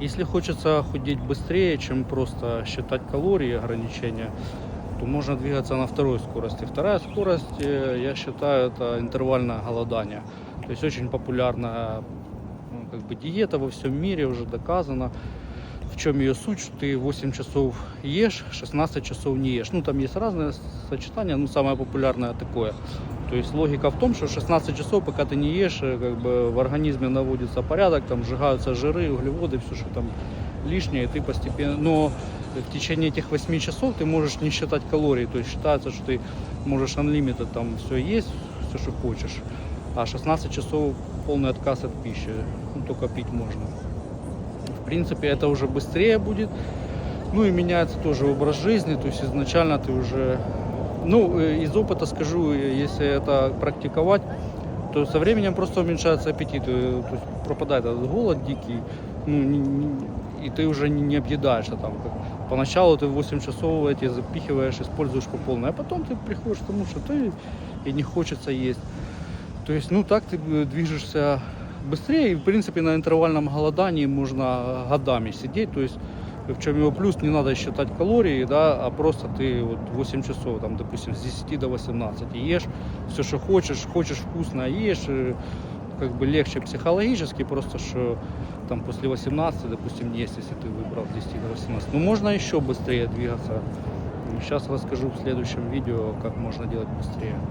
Если хочется худеть быстрее, чем просто считать калории ограничения, то можно двигаться на второй скорости. Вторая скорость, э, я считаю, это интервальное голодание. То есть очень популярная ну, как бы диета во всем мире, уже доказано. В чем ее суть, что ты 8 часов ешь, 16 часов не ешь. Ну, там есть разные сочетания, но самое популярное такое. То есть логика в том, что 16 часов, пока ты не ешь, э, как бы в организме наводится порядок, там сжигаются жиры, углеводы, все, что там лишнее, и ты постепенно... Но в течение этих 8 часов ты можешь не считать калорий, то есть считается, что ты можешь unlimited там все есть, все, что хочешь. А 16 часов полный отказ от пищи, ну, только пить можно. В принципе, это уже быстрее будет. Ну и меняется тоже образ жизни, то есть изначально ты уже... Ну, э, из опыта скажу, э, если это практиковать, то со временем просто уменьшается аппетит, э, то есть пропадает этот голод дикий, ну, не- не- и ты уже не, не объедаешься там. Поначалу ты 8 часов эти запихиваешь, используешь по полной, а потом ты приходишь к тому, что ты и не хочется есть. То есть, ну так ты движешься быстрее, и в принципе на интервальном голодании можно годами сидеть, то есть в чем его плюс, не надо считать калории, да, а просто ты вот 8 часов, там, допустим, с 10 до 18 ешь все, что хочешь, хочешь вкусно ешь, э, как бы легче психологически, просто что там после 18, допустим, есть, если ты выбрал с 10 до 18. Но можно еще быстрее двигаться. Сейчас расскажу в следующем видео, как можно делать быстрее.